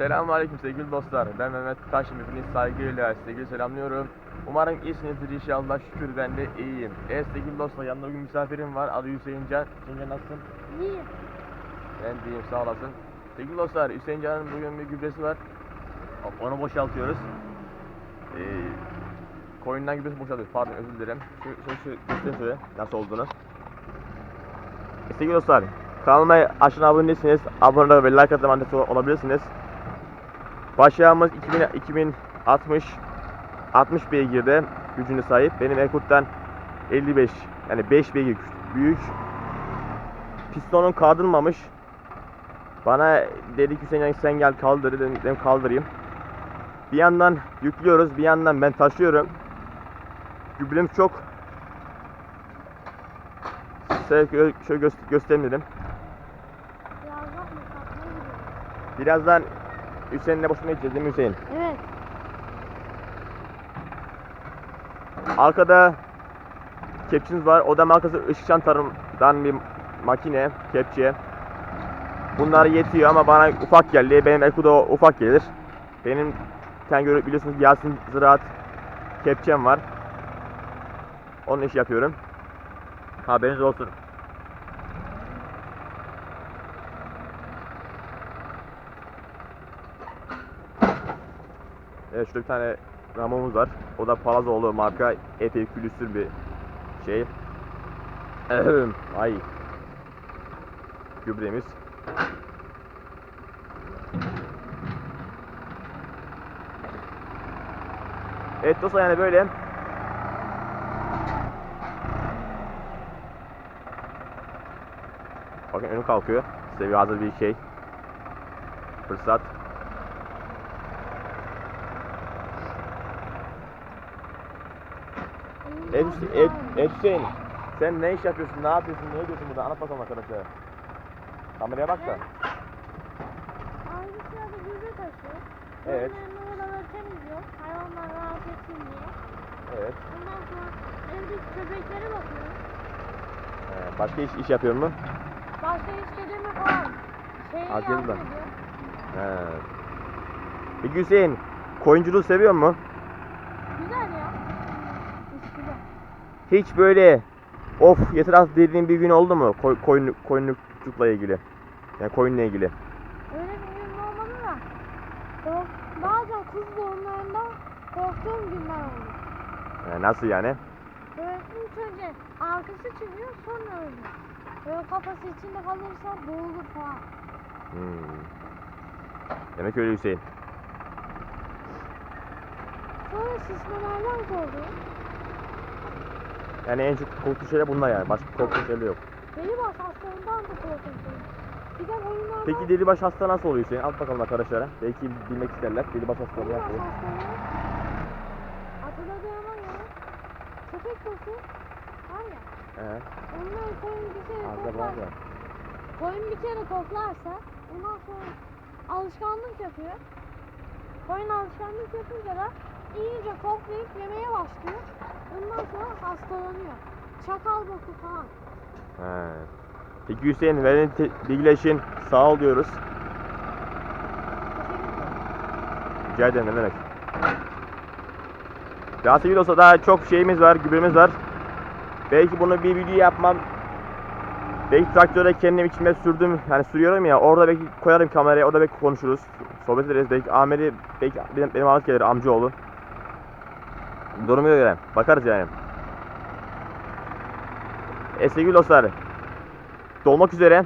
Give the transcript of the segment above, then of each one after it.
Selamünaleyküm sevgili dostlar. Ben Mehmet Taşım hepiniz saygıyla sevgili selamlıyorum. Umarım iyisinizdir inşallah şükür ben de iyiyim. Evet sevgili dostlar yanımda bugün misafirim var. Adı Hüseyin Can. Hüseyin Can nasılsın? İyi. Ben de iyiyim sağ olasın. Sevgili dostlar Hüseyin Can'ın bugün bir gübresi var. Onu boşaltıyoruz. Ee, koyundan gübresi boşaltıyoruz. Pardon özür dilerim. Şu, şu, şu size nasıl olduğunu. Sevgili dostlar kanalıma aşağıdan abone değilseniz abone ve like atma olabilirsiniz. Başyağımız 2000, 2060 60 beygirde gücüne sahip. Benim Erkut'tan 55 yani 5 beygir büyük. Pistonun kaldırmamış. Bana dedi ki Hüseyin sen gel kaldır dedim, dedim kaldırayım. Bir yandan yüklüyoruz bir yandan ben taşıyorum. Gübrem çok. Size şöyle gö- gidiyoruz. Birazdan Hüseyin'le boşuna gideceğiz değil mi Hüseyin? Evet. Arkada kepçiniz var. O da markası Işıkçan Tarım'dan bir makine, kepçe. Bunlar yetiyor ama bana ufak geldi. Benim Eku'da ufak gelir. Benim sen görüp biliyorsunuz Yasin Ziraat kepçem var. Onun iş yapıyorum. Haberiniz olsun. Evet şurada bir tane Ramon'umuz var. O da Palazoğlu marka epey külüstür bir şey. Ay. Gübremiz. Evet dostlar yani böyle. Bakın önüm kalkıyor. Size bir hazır bir şey. Fırsat. Hüse- evet, evet Hüseyin. Sen ne iş yapıyorsun, ne yapıyorsun, ne ediyorsun burada? Anlat bakalım arkadaşlar. Kameraya bak da. Aynı sırada gübre taşıyor. Evet. Onların oraları temizliyor. Hayvanlar rahat etsin diye. Evet. Ondan sonra evdeki köpeklere bakıyor. Ee, başka iş, iş yapıyor mu? Başka işlerimi falan. Şeye Az yardım yazıdan. ediyor. He. Peki Hüseyin, koyunculuğu seviyor mu? Güzel ya. İş güzel. Hiç böyle of yeter az dediğin bir gün oldu mu? Koy, koyun, koyunlukçulukla ilgili. Yani koyunla ilgili. Öyle bir gün olmadı da. Kork, bazen kız doğumlarında korktuğum günler oldu. Ee, nasıl yani? İlk önce arkası çıkıyor sonra öldü. Böyle kafası içinde kalırsa boğulur falan. Hmm. Demek öyle Hüseyin. Sonra şişmelerden korkuyor. Yani en çok korktuğu şeyler bunlar yani. Başka korktuğu şeyler yok. Deli baş hastalığından da korkuyorum. Bir de oyunlardan Peki delibaş hasta nasıl oluyor Hüseyin? Al bakalım arkadaşlara. Belki bilmek isterler. Delibaş hastalığı deli baş nasıl oluyor? hastalığı hatırladığıma göre köpek koku var ya He. onları koyun bir kere Arda var koklar. ya. Koyun bir kere koklarsa ondan sonra alışkanlık yapıyor. Koyun alışkanlık yapınca da iyice koklayıp yemeye başlıyor. Ondan sonra hastalanıyor. Çakal boku falan. He. Peki Hüseyin verdiğin te- bilgiler için sağ ol diyoruz. Rica ederim ne demek. Daha sevgili olsa daha çok şeyimiz var, gübremiz var. Belki bunu bir video yapmam. Belki traktöre kendim içime sürdüm, yani sürüyorum ya orada belki koyarım kameraya, orada belki konuşuruz. Sohbet ederiz. Belki Amer'i, belki benim, benim ağız gelir, amcaoğlu. Durumuna göre bakarız yani. E sevgili dostlar. Dolmak üzere.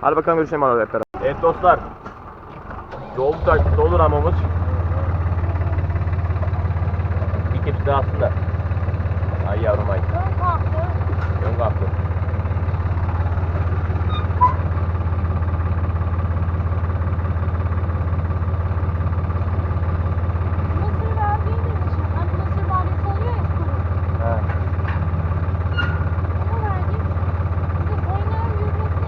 Hadi bakalım görüşelim beraber. Evet dostlar. Doldu da dolu ramamız. Bir kepsi daha aslında. Ay yavrum ay. Ön kalktı. Yön kalktı. Mısır verdiğimiz için hani mısır badesi oluyor ya kuru. He. Onu verdik. Bir de koyunların gübresi.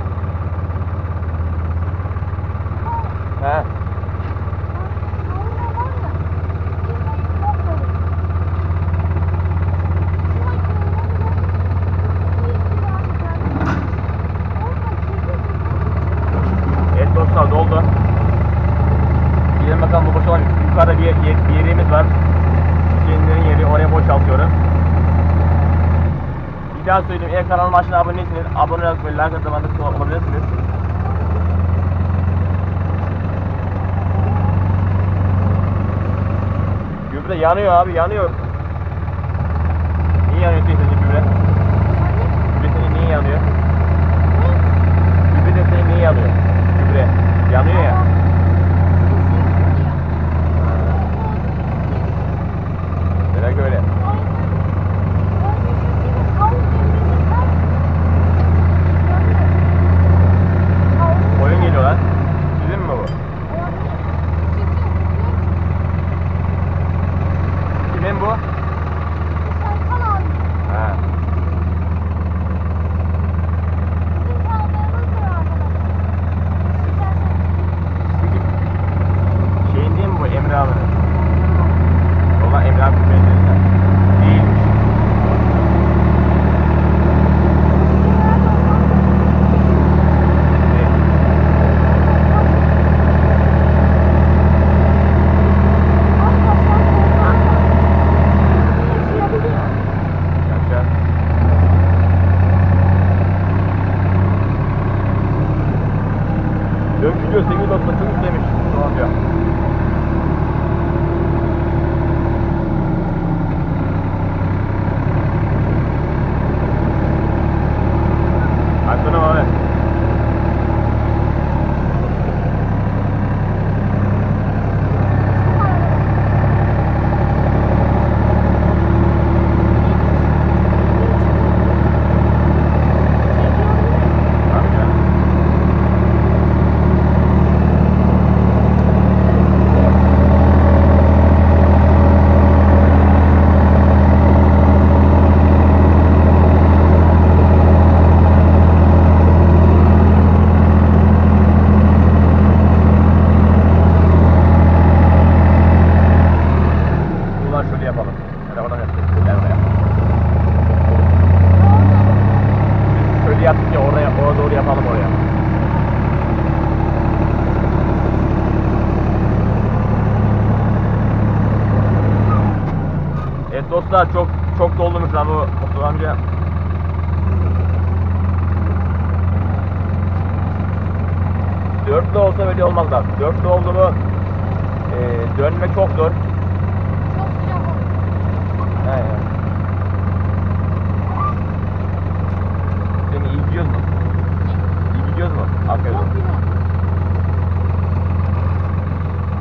He. Kavurma var ya. Gübreyi çok koyduk. Şu makinenin onu da bir iki bakalım bu boş olan yukarıda bir, yer, bir yerimiz var. Kendilerin yeri oraya boşaltıyorum. Bir daha söyleyeyim eğer kanalıma aşağıda abone değilseniz abone olarak ve like atmanızda olabilirsiniz. Gübre yanıyor abi yanıyor. Niye yanıyor senin gübre? Gübre senin niye yanıyor? Gübre de senin niye yanıyor? Gübre yanıyor ya. Çok çok doldurmuş lan bu Mustafa amca. Dörtlü olsa böyle olmaz bak. Dörtlü oldu mu eee dönme çok zor. He ya. Seni iyi gidiyoruz mu? İyi gidiyoruz mu? Aferin.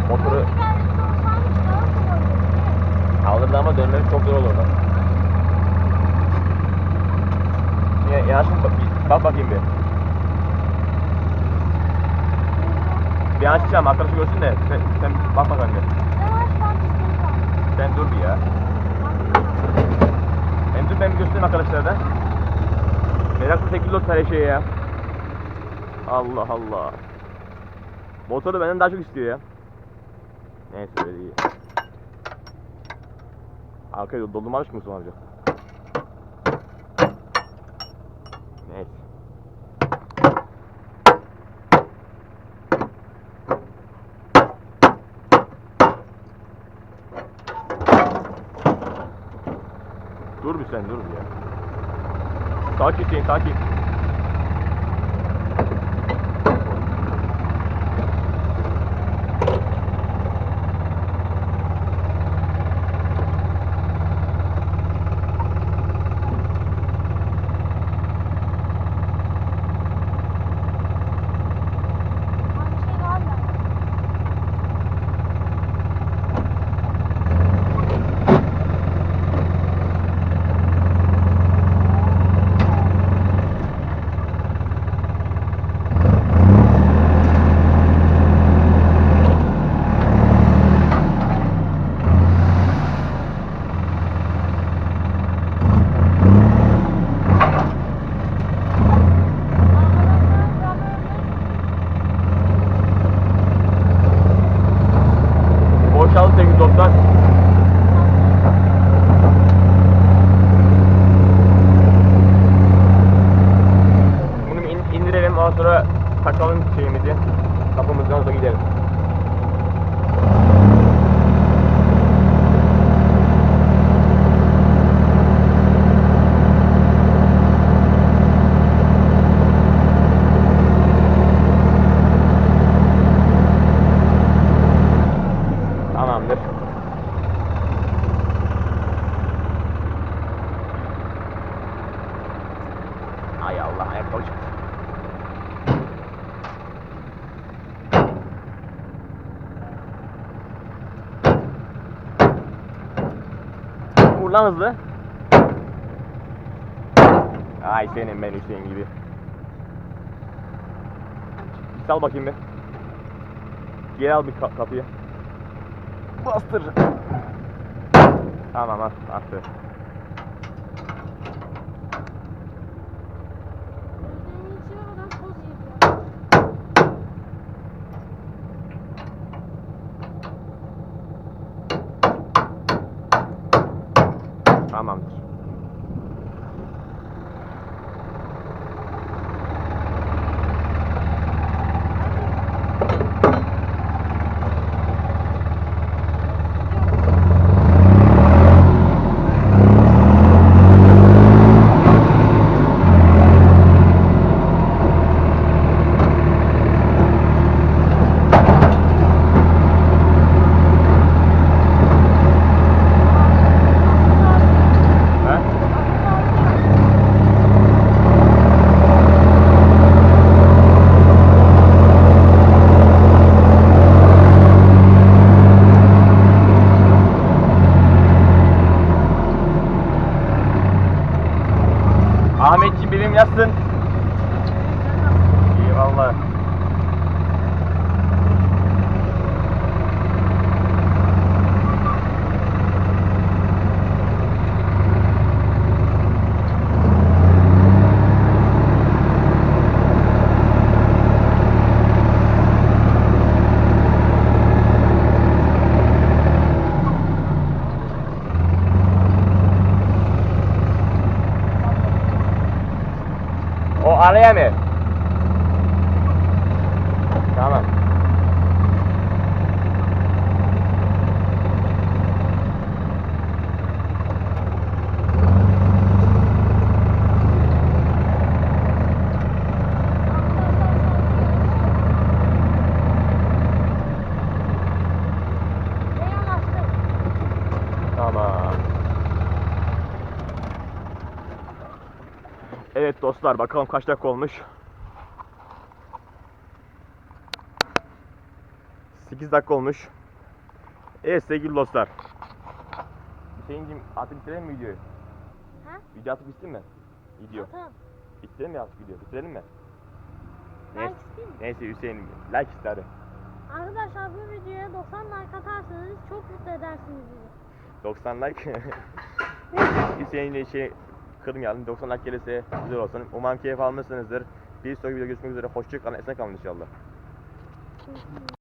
Motoru kaldırdı ama dönmemiz çok zor olurdu. Ya, yanaşın bak, bak bakayım bir. Bir açacağım arkadaşı görsün de sen, sen bak bakalım bir. Sen dur bir ya. Hem dur ben bir göstereyim arkadaşlara da. Meraklı şekilde o her şey ya. Allah Allah. Motoru benden daha çok istiyor ya. Neyse öyle iyi. Arkaya doldurma alışık mısın amca? Neyse. Dur bir sen dur bir ya. Sakin Hüseyin sakin. lan hızlı. Ay senin ben Hüseyin gibi. Sal bakayım bir. Geri al bir ka- kapıyı. Bastır. Tamam at, attı. yapsın. O araya mı? Tamam. Ve yanaştık. Tamam. Evet dostlar bakalım kaç dakika olmuş. 8 dakika olmuş. Evet sevgili dostlar. Hüseyin'cim artık bitirelim mi videoyu? Ha? Video atıp bitsin mi? Video. Atalım. Bitirelim mi artık video? Bitirelim mi? Ben Neyse, isteyeyim mi? neyse Hüseyin like iste hadi. Arkadaşlar bu videoya 90 like atarsanız çok mutlu edersiniz bizi. 90 like. Hüseyin'le şey kırmayalım. 90 like gelirse güzel olsun. Umarım keyif almışsınızdır. Bir sonraki videoda görüşmek üzere. Hoşçakalın. Esen kalın inşallah.